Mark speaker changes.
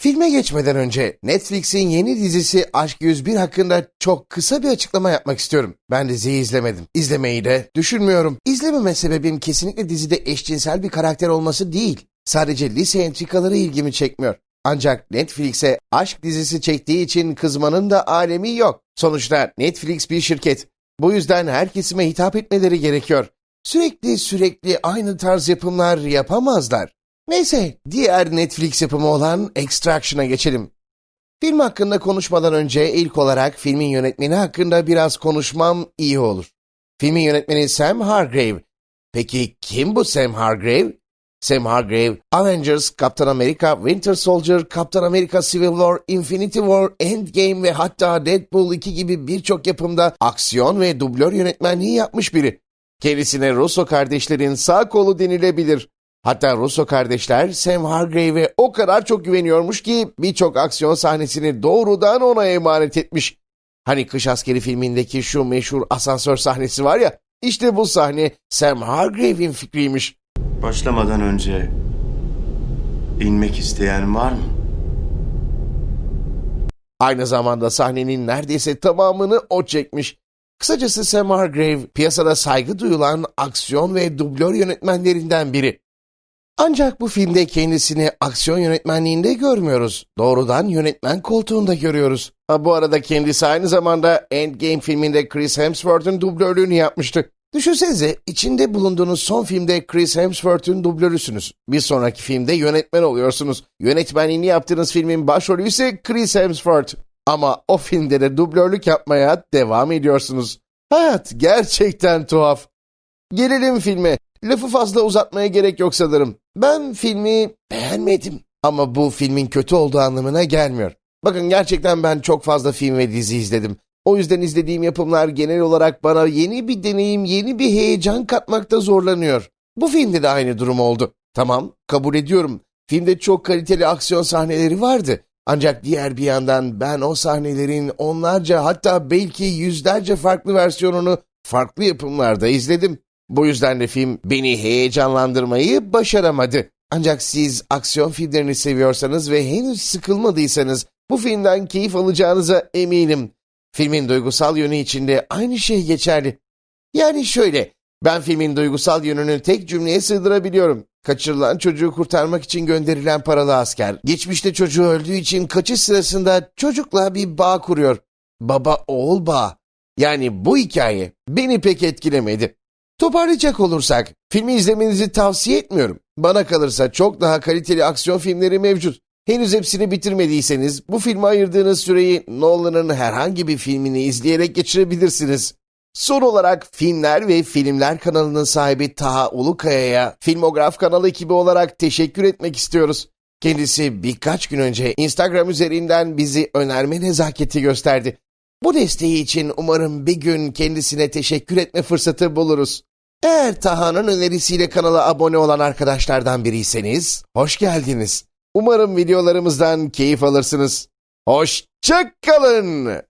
Speaker 1: Filme geçmeden önce Netflix'in yeni dizisi Aşk 101 hakkında çok kısa bir açıklama yapmak istiyorum. Ben diziyi izlemedim. İzlemeyi de düşünmüyorum. İzlememe sebebim kesinlikle dizide eşcinsel bir karakter olması değil. Sadece lise entrikaları ilgimi çekmiyor. Ancak Netflix'e aşk dizisi çektiği için kızmanın da alemi yok. Sonuçta Netflix bir şirket. Bu yüzden her kesime hitap etmeleri gerekiyor. Sürekli sürekli aynı tarz yapımlar yapamazlar. Neyse, diğer Netflix yapımı olan Extraction'a geçelim. Film hakkında konuşmadan önce ilk olarak filmin yönetmeni hakkında biraz konuşmam iyi olur. Filmin yönetmeni Sam Hargrave. Peki kim bu Sam Hargrave? Sam Hargrave, Avengers, Kaptan Amerika, Winter Soldier, Kaptan Amerika Civil War, Infinity War, Endgame ve hatta Deadpool 2 gibi birçok yapımda aksiyon ve dublör yönetmenliği yapmış biri. Kendisine Russo kardeşlerin sağ kolu denilebilir. Hatta Russo kardeşler Sam Hargrave'e o kadar çok güveniyormuş ki birçok aksiyon sahnesini doğrudan ona emanet etmiş. Hani Kış Askeri filmindeki şu meşhur asansör sahnesi var ya, işte bu sahne Sam Hargrave'in fikriymiş.
Speaker 2: Başlamadan önce inmek isteyen var mı?
Speaker 1: Aynı zamanda sahnenin neredeyse tamamını o çekmiş. Kısacası Sam Hargrave piyasada saygı duyulan aksiyon ve dublör yönetmenlerinden biri. Ancak bu filmde kendisini aksiyon yönetmenliğinde görmüyoruz. Doğrudan yönetmen koltuğunda görüyoruz. Ha, bu arada kendisi aynı zamanda Endgame filminde Chris Hemsworth'un dublörlüğünü yapmıştı. Düşünsenize içinde bulunduğunuz son filmde Chris Hemsworth'un dublörüsünüz. Bir sonraki filmde yönetmen oluyorsunuz. Yönetmenliğini yaptığınız filmin başrolü ise Chris Hemsworth. Ama o filmde de dublörlük yapmaya devam ediyorsunuz. Hayat gerçekten tuhaf. Gelelim filme. Lafı fazla uzatmaya gerek yok sanırım. Ben filmi beğenmedim. Ama bu filmin kötü olduğu anlamına gelmiyor. Bakın gerçekten ben çok fazla film ve dizi izledim. O yüzden izlediğim yapımlar genel olarak bana yeni bir deneyim, yeni bir heyecan katmakta zorlanıyor. Bu filmde de aynı durum oldu. Tamam, kabul ediyorum. Filmde çok kaliteli aksiyon sahneleri vardı. Ancak diğer bir yandan ben o sahnelerin onlarca hatta belki yüzlerce farklı versiyonunu farklı yapımlarda izledim. Bu yüzden de film beni heyecanlandırmayı başaramadı. Ancak siz aksiyon filmlerini seviyorsanız ve henüz sıkılmadıysanız bu filmden keyif alacağınıza eminim. Filmin duygusal yönü içinde aynı şey geçerli. Yani şöyle, ben filmin duygusal yönünü tek cümleye sığdırabiliyorum. Kaçırılan çocuğu kurtarmak için gönderilen paralı asker, geçmişte çocuğu öldüğü için kaçış sırasında çocukla bir bağ kuruyor. Baba oğul bağı. Yani bu hikaye beni pek etkilemedi. Toparlayacak olursak, filmi izlemenizi tavsiye etmiyorum. Bana kalırsa çok daha kaliteli aksiyon filmleri mevcut. Henüz hepsini bitirmediyseniz bu filme ayırdığınız süreyi Nolan'ın herhangi bir filmini izleyerek geçirebilirsiniz. Son olarak Filmler ve Filmler kanalının sahibi Taha Ulukaya'ya Filmograf kanalı ekibi olarak teşekkür etmek istiyoruz. Kendisi birkaç gün önce Instagram üzerinden bizi önerme nezaketi gösterdi. Bu desteği için umarım bir gün kendisine teşekkür etme fırsatı buluruz. Eğer Taha'nın önerisiyle kanala abone olan arkadaşlardan biriyseniz hoş geldiniz. Umarım videolarımızdan keyif alırsınız. Hoşçakalın.